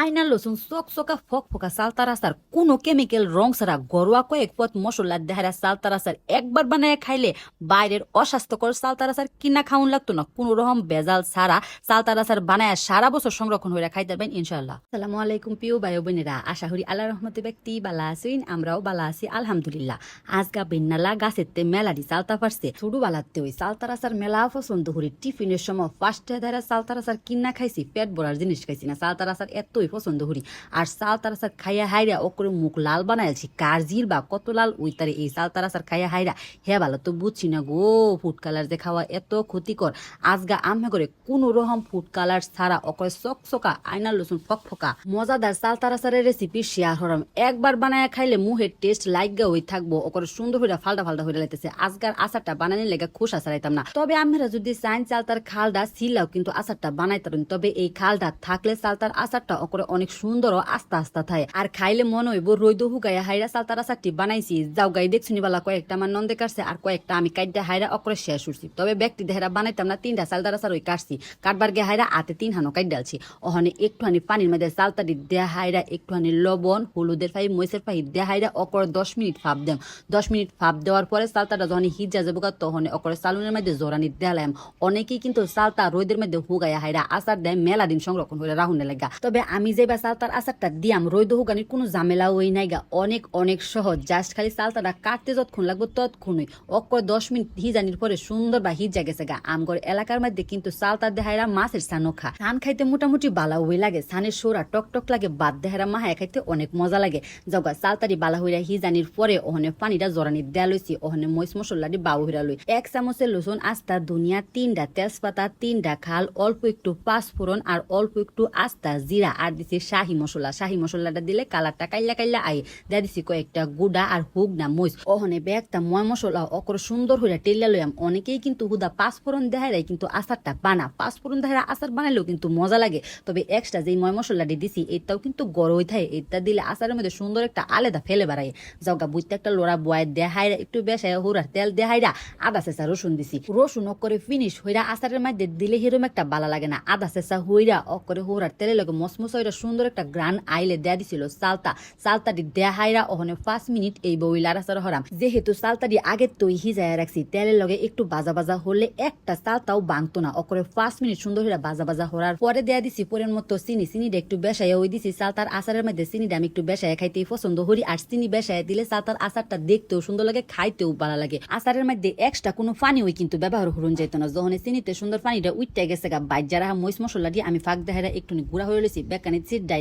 আয়না লসুন চক চকা ফক ফকা সালতার আসার কোনো কেমিক্যাল রং ছাড়া ঘরোয়া কয়েক পথ মশলা দেহারা সালতার আসার একবার বানায় খাইলে বাইরের অস্বাস্থ্যকর সালতার আসার কিনা খাউন লাগতো না। কোনো রকম বেজাল ছাড়া সালতার আসার বানায় সারা বছর সংরক্ষণ হয়ে খাইতে পারবেন ইনশাল্লাহ সালামু আলাইকুম প্রিয় ভাই বোনেরা আশা করি আল্লাহ রহমতে ব্যক্তি বালা আছেন, আমরাও বালা আছি, আলহামদুলিল্লাহ। আজগা বেন্নালা গাছেতে মেলাডি চালতা পারছে ছোট বালাতে ওই সালতার আসার মেলা পছন্দ করি। টিফিনের সময় ফার্স্টে ধারা সালতার আসার কিনা খাইছি, পেট ভরার জিনিস খাইছি না। সালতার আসার এতই পছন্দ করি আর সালতার আসার খাইয়া হাইরা ও করে মুখ লাল বানাইছি কার জির বা কত লাল, ওই তারে এই সালতার আসার খাইয়া হাইরা হে ভালো তো বুঝছি না গো ফুড কালার যে খাওয়া এত ক্ষতিকর। আজগা আমে করে কোন রকম ফুড কালার ছাড়া অকরে চকচকা আয়না লসুন ফকফকা। মজাদার সালতার আসারের রেসিপি শেয়ার হরাম। একবার বানায় খাইলে মুহের টেস্ট লাইগা হই থাকব ওকরে সুন্দর হইরা ফালটা ফালটা হইরা লাইতেছে। আজকার আচারটা বানানোর লেগে খুশ আসারাইতাম না। তবে আমরা যদি চাইন চালতার খালটা ছিলাও কিন্তু আচারটা বানাইতারেন, তবে এই খালটা থাকলে চালতার আচারটা ওকরে অনেক সুন্দর আস্তা আস্তা থাকে আর খাইলে মনে হইব রৈদ হুগাইয়া হাইরা চালতার আচারটি বানাইছি। যাও গাই দেখছুনি বালা কয়েকটা আমার নন্দে কাটছে আর কয়েকটা আমি কাইডা হাইরা অকরে শেষ উঠছি তবে ব্যক্তি দেহেরা বানাইতাম না তিনটা চালতার আচার ওই কাটছি। কাটবার গে হাইরা আতে তিন হানো কাইট ডালছি। ওখানে একটুখানি পানির মধ্যে চালতাটি দেয়া হাইরা একটুখানি লবণ হলুদের ফাই মরিচের ফাই দেয়া হাইরা অকরে দশ মিনিট ফাপ দেম। দশ মিনিট ফাপ দেওয়ার পরে চালতাটা যখন হিজা যাব গা, তখন অকরে সালুনের মধ্যে জোরানি দেলাম অনেকেই কিন্তু চালতা রোদের মধ্যে হুগাইয়া হাইরা আচার দেয় মেলা দিন সংরক্ষণ হইলে রাহুনে লাগা। তবে আমি যেবা চালতার আচারটা দিয়াম রোদ হুগানির কোনো ঝামেলা ওই নাই গা। অনেক অনেক সহজ। জাস্ট খালি চালতাটা কাটতে যতক্ষণ লাগবে ততক্ষণই। অকর দশ মিনিট হিজানির পরে সুন্দর বা হিজা গেছে গা। আমগর এলাকার মধ্যে কিন্তু চালতার দেহাইরা মাছের সানো খা। ধান খাইতে মোটামুটি বালা ওই লাগে। সানের সোরা টক টক লাগে, বাদ দেহারা মাহায় খাইতে অনেক মজা লাগে। জগা চালতারি বালা হইরা হিজানির পরে ওহনে পানিটা জরানি দেয়া লইছি, ওহনে মইস মশলাটি বাউ হইরা লই। এক চামচের লসুন, আস্তা দুনিয়া তিনটা তেজপাতা তিনটা খাল, অল্প একটু পাঁচফোড়ন আর অল্প একটু আস্তা, জিরা আর দিছি শাহি মশলা। শাহি মশলাটা দিলে কালারটা কাইলা কাইলা আই দেয়া দিছি কয়েকটা গুড়া আর হুক না মইস ওহনে বেগটা ময় মশলা অকর সুন্দর হইরা টেলিয়া লইয়াম। অনেকেই কিন্তু হুদা পাঁচফোড়ন দেহারাই কিন্তু আচারটা বানা। পাঁচফোড়ন দেহারা আচার বানাইলেও কিন্তু মজা লাগে। তবে এক্সট্রা যেই ময় মশলাটি দিছি, এটাও কিন্তু গরমই থাকে। এটা দিলে আচারের মধ্যে সুন্দর একটা আলাদা ফেলে বেড়ায় যাওগা বুঝতে একটা লোড়া বয় দেহাইরা একটু বেসায় হুরার তেল দেহাইরা আদা চেঁচা রসুন দিছি। রসুন করে ফিনিশ হইরা আচারের মধ্যে দিলে হিরম একটা বালা লাগে না। আদা চেঁচা হইরা অকরে হুরার তেলের লগে মসমস হইরা সুন্দর একটা গ্রান আইলে দেয়া দিছিল সালতা। সালতাটি দেহাইরা ওখানে পাঁচ মিনিট এই বইলার আচার হরাম। যেহেতু সালতাটি আগে তৈ হিজায় রাখছি, তেলের লগে একটু বাজা বাজা হলে একটা সালতাও বাংতো না। অকরে পাঁচ মিনিট সুন্দর হইরা বাজা বাজা হরার পরে দেয়া দিছি, পরের মতো চিনি। চিনিটা একটু বেসাইয়া ওই দিছি, সালতার আচারের মধ্যে চিনিটা আমি একটু বেসাইয়া খাইতেই পছন্দ করি। আর চিনি বেসাইয়া দিলে সালতার আচারটা দেখতেও সুন্দর লাগে, খাইতেও ভালো লাগে। আচারের মধ্যে এক্সট্রা কোনো পানি ওই কিন্তু ব্যবহার করুন যেত না। যখন চিনিতে সুন্দর পানিটা উইটটা গেছে গা, বাইর যারা মইস মশলা দিয়ে আমি ফাঁক দেহারা একটু গুড়া হয়ে লেছি বেকানি চিট ডাইল